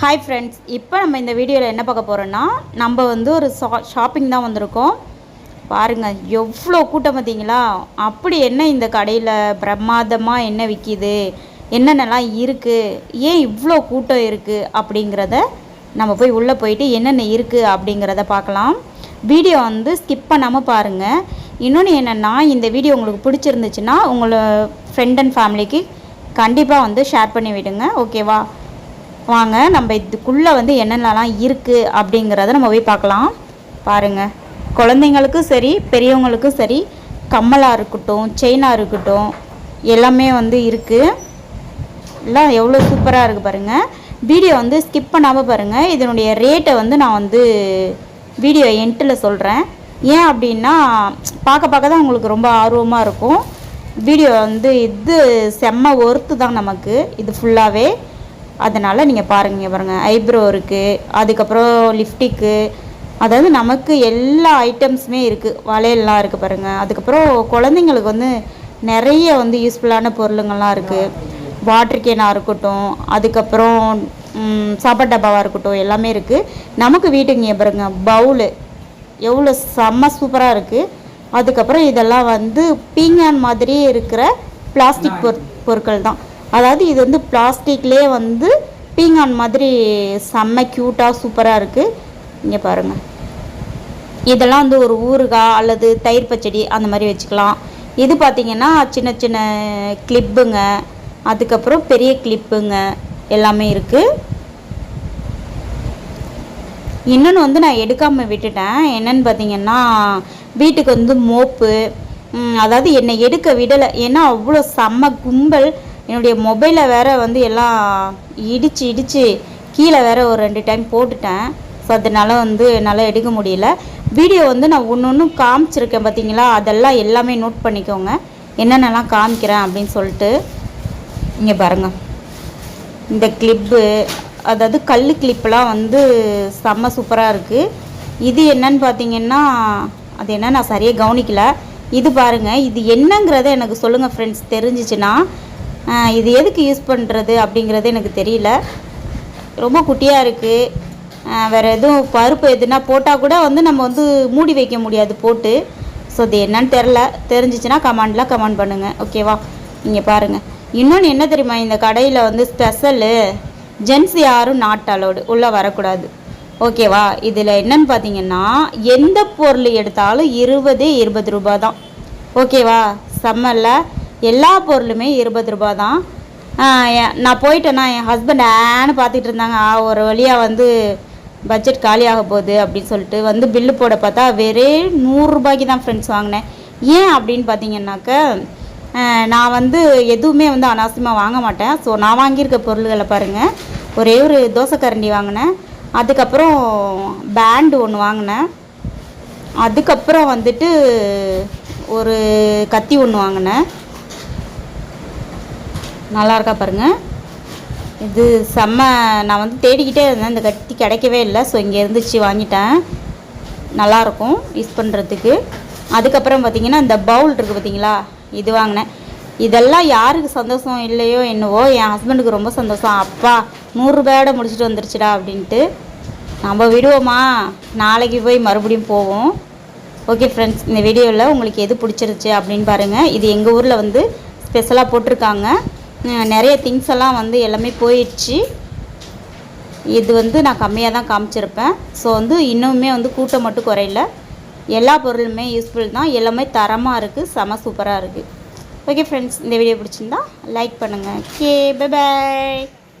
Hi friends இப்போ நம்ம இந்த வீடியோவில் என்ன பார்க்க போகிறோன்னா நம்ம வந்து ஒரு ஷா ஷாப்பிங் தான் வந்திருக்கோம். பாருங்கள் எவ்வளோ கூட்டம் பார்த்தீங்களா? அப்படி என்ன இந்த கடையில் பிரமாதமாக என்ன விற்கிது என்னென்னலாம் இருக்குது ஏன் இவ்வளோ கூட்டம் இருக்குது அப்படிங்கிறத நம்ம போய் உள்ளே போயிட்டு என்னென்ன இருக்குது அப்படிங்கிறத பார்க்கலாம். வீடியோ வந்து ஸ்கிப் பண்ணாமல் பாருங்கள் இன்னொன்று என்னென்னா இந்த வீடியோ உங்களுக்கு பிடிச்சிருந்துச்சுன்னா உங்களை ஃப்ரெண்ட் அண்ட் ஃபேமிலிக்கு கண்டிப்பாக வந்து ஷேர் பண்ணி விடுங்க. ஓகேவா வாங்க நம்ம இதுக்குள்ளே வந்து என்னென்னலாம் இருக்குது அப்படிங்கிறத நம்ம போய் பார்க்கலாம். பாருங்கள் குழந்தைங்களுக்கும் சரி பெரியவங்களுக்கும் சரி கம்மலாக இருக்கட்டும் செயினாக இருக்கட்டும் எல்லாமே வந்து இருக்குது எல்லாம் எவ்வளோ சூப்பராக இருக்குது பாருங்கள் வீடியோ வந்து ஸ்கிப் பண்ணாமல் பாருங்கள் இதனுடைய ரேட்டை வந்து நான் வந்து வீடியோ என்ட்டில் சொல்கிறேன் ஏன் அப்படின்னா பார்க்க பார்க்க தான் உங்களுக்கு ரொம்ப ஆர்வமாக இருக்கும். வீடியோ வந்து இது செம்ம ஒர்த்து தான் நமக்கு. இது ஃபுல்லாகவே அதனால் நீங்கள் பாருங்க இங்க பாருங்கள் ஐப்ரோ இருக்குது அதுக்கப்புறம் லிப்டிக்கு அதாவது நமக்கு எல்லா ஐட்டம்ஸுமே இருக்குது வளையல்லாம் இருக்குது பாருங்கள் அதுக்கப்புறம் குழந்தைங்களுக்கு வந்து நிறைய வந்து யூஸ்ஃபுல்லான பொருளுங்கள்லாம் இருக்குது வாட்டர் கேனாக இருக்கட்டும் அதுக்கப்புறம் ம், சாப்பாட்டு டப்பாவாக இருக்கட்டும் எல்லாமே இருக்குது நமக்கு வீட்டுக்கு பாருங்க பவுலு எவ்வளோ செம்ம சூப்பராக இருக்குது அதுக்கப்புறம் இதெல்லாம் வந்து பீங்கான் மாதிரியே இருக்கிற பிளாஸ்டிக் பொரு பொருட்கள் தான் அதாவது இது வந்து பிளாஸ்டிக்லேயே வந்து பீங்கான் மாதிரி செம்ம க்யூட்டாக சூப்பராக இருக்குது இங்கே பாருங்கள் இதெல்லாம் வந்து ஒரு ஊறுகாய் அல்லது தயிர் பச்சடி அந்த மாதிரி வச்சுக்கலாம். இது பார்த்திங்கன்னா சின்ன சின்ன கிளிப்புங்க அதுக்கப்புறம் பெரிய கிளிப்புங்க எல்லாமே இருக்குது இன்னொன்று வந்து நான் எடுக்காமல் விட்டுட்டேன். என்னென்னு பார்த்தீங்கன்னா வீட்டுக்கு வந்து மோப்பு. அதாவது என்னை எடுக்க விடலை. ஏன்னா அவ்வளோ செம்ம கும்பல். என்னுடைய மொபைலை வேற வந்து எல்லாம் இடித்து இடித்து கீழே வேற ஒரு ரெண்டு டைம் போட்டுட்டேன். ஸோ அதனால் வந்து என்னால் எடுக்க முடியல. வீடியோ வந்து நான் ஒன்று ஒன்று காமிச்சிருக்கேன் பார்த்தீங்களா அதெல்லாம் எல்லாமே நோட் பண்ணிக்கோங்க. என்னென்னலாம் காமிக்கிறேன் அப்படின்னு சொல்லிட்டு. இங்கே பாருங்கள் இந்த கிளிப்பு அதாவது கல் கிளிப்பெலாம் வந்து செம்ம சூப்பராக இருக்குது இது என்னன்னு பார்த்தீங்கன்னா அது என்ன? நான் சரியாக கவனிக்கல. இது பாருங்கள் இது என்னங்கிறத எனக்கு சொல்லுங்கள் ஃப்ரெண்ட்ஸ் தெரிஞ்சிச்சுன்னா இது எதுக்கு யூஸ் பண்ணுறது அப்படிங்கிறது எனக்கு தெரியல. ரொம்ப குட்டியாக இருக்குது வேறு எதுவும் பருப்பு எதுனா போட்டால் கூட வந்து நம்ம வந்து மூடி வைக்க முடியாது போட்டு. ஸோ அது என்னன்னு தெரில தெரிஞ்சிச்சுன்னா கமெண்டில் கமெண்ட் பண்ணுங்கள் ஓகேவா நீங்கள் பாருங்கள் இன்னொன்று என்ன தெரியுமா? இந்த கடையில் வந்து ஸ்பெஷலு ஜென்ஸ் யாரும் நாட் அலோடு உள்ளே வரக்கூடாது. ஓகேவா இதில் என்னன்னு பார்த்தீங்கன்னா எந்த பொருள் எடுத்தாலும் இருபது இருபது ரூபா தான். ஓகேவா செம்மல்ல எல்லா பொருளுமே இருபது ரூபா தான். நான் போயிட்டேன்னா என் ஹஸ்பண்ட் ஆன்னு பார்த்துட்டு இருந்தாங்க. ஆ, ஒரு வழியாக வந்து பட்ஜெட் காலியாக போகுது அப்படின்னு சொல்லிட்டு வந்து பில்லு போட பார்த்தா வெறே நூறுரூபாய்க்கு தான் ஃப்ரெண்ட்ஸ் வாங்கினேன். ஏன் அப்படின்னு பார்த்தீங்கன்னாக்க நான் வந்து எதுவுமே வந்து அனாவசியமாக வாங்க மாட்டேன். ஸோ நான் வாங்கியிருக்க பொருள்களை பாருங்கள் ஒரே ஒரு தோசைக்கரண்டி வாங்கினேன். அதுக்கப்புறம் பேண்டு ஒன்று வாங்கினேன். அதுக்கப்புறம் வந்துட்டு ஒரு கத்தி ஒன்று வாங்கினேன். நல்லா இருக்கா பாருங்க. இது செம்ம நான் வந்து தேடிக்கிட்டே இருந்தேன். இந்த கத்தி கிடைக்கவே இல்லை. ஸோ இங்கே இருந்துச்சு வாங்கிட்டேன். நல்லாயிருக்கும் யூஸ் பண்ணுறதுக்கு. அதுக்கப்புறம் பார்த்தீங்கன்னா இந்த பவுல் இருக்குது பார்த்தீங்களா? இது வாங்கினேன். இதெல்லாம் யாருக்கு சந்தோஷம் இல்லையோ என்னவோ என் ஹஸ்பண்டுக்கு ரொம்ப சந்தோஷம். அப்பா நூறுரூபாயோட முடிச்சுட்டு வந்துருச்சுடா அப்படின்ட்டு. நம்ம விடுவோமா? நாளைக்கு போய் மறுபடியும் போவோம். ஓகே ஃப்ரெண்ட்ஸ் இந்த வீடியோவில் உங்களுக்கு எது பிடிச்சிருச்சு அப்படின்னு பாருங்கள் இது எங்கள் ஊரில் வந்து ஸ்பெஷலாக போட்டிருக்காங்க. நிறைய திங்ஸ் எல்லாம் வந்து எல்லாமே போயிடுச்சு. இது வந்து நான் கம்மியாக தான் காமிச்சிருப்பேன். ஸோ வந்து இன்னுமே வந்து கூட்டம் மட்டும் குறையல. எல்லா பொருளுமே யூஸ்ஃபுல் தான். எல்லாமே தரமாக இருக்குது செம சூப்பராக இருக்குது ஓகே ஃப்ரெண்ட்ஸ் இந்த வீடியோ பிடிச்சிருந்தா லைக் பண்ணுங்கள் ஓகே பை